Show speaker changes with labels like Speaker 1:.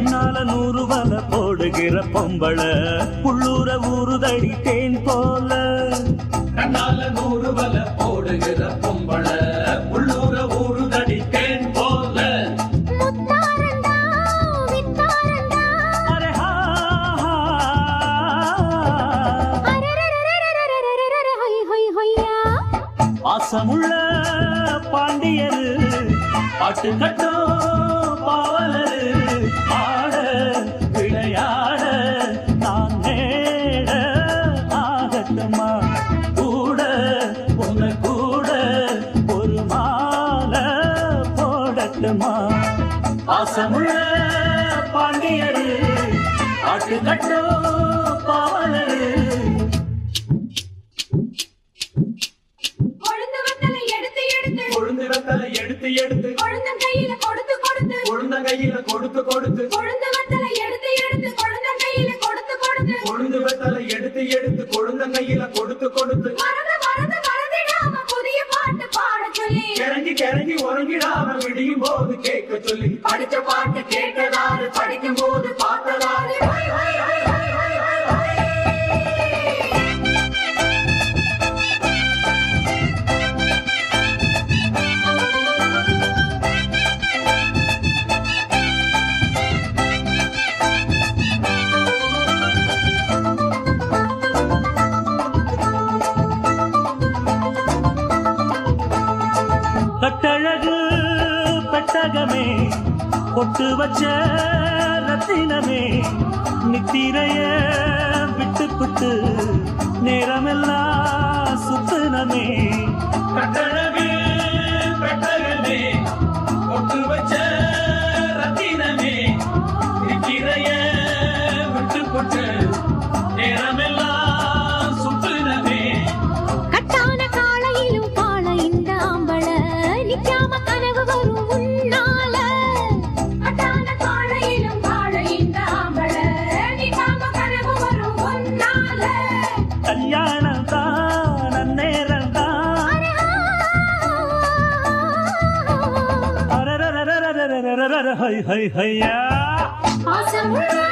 Speaker 1: கண்ணால நூறு வல போடுகிற பொம்பள. உள்ளூர ஊறுதடி தேன் போல.
Speaker 2: கண்ணால நூறு வல போடுகிற பொம்பள. உள்ளூர ஊறுதடி தேன் போல.
Speaker 1: பாசமுள்ள பாண்டியர் பாட்டு கட்டு போடட்டுமா பாசமுள்ள கட்டும் பாவலரு
Speaker 3: கொழுந்து வத்தலை எடுத்து எடுத்து.
Speaker 2: கொழுந்து வெத்தலை எடுத்து எடுத்து.
Speaker 3: கொழுந்தன் கையில கொடுத்து கொடுத்து.
Speaker 2: கொழுந்த கையில கொடுத்து கொடுத்து.
Speaker 3: கொழுந்து வத்தலை எடுத்து எடுத்து. கொழுந்தன் கையில கொடுத்து கொடுத்து.
Speaker 2: கொழுந்து வெத்தலை எடுத்து எடுத்து. கொழுந்த கையில கொடுத்து கொடுத்து. படிச்ச பாட்டு கேட்டதாறு படிக்கும் போது பார்த்ததாறு
Speaker 1: கட்டழகு பெட்டகமே பொட்டு வச்ச ரத்தினமே நித்திரைய விட்டு புட்டு நேரமெல்லாம் சுத்தினமே. கட்டளை 好
Speaker 4: 香。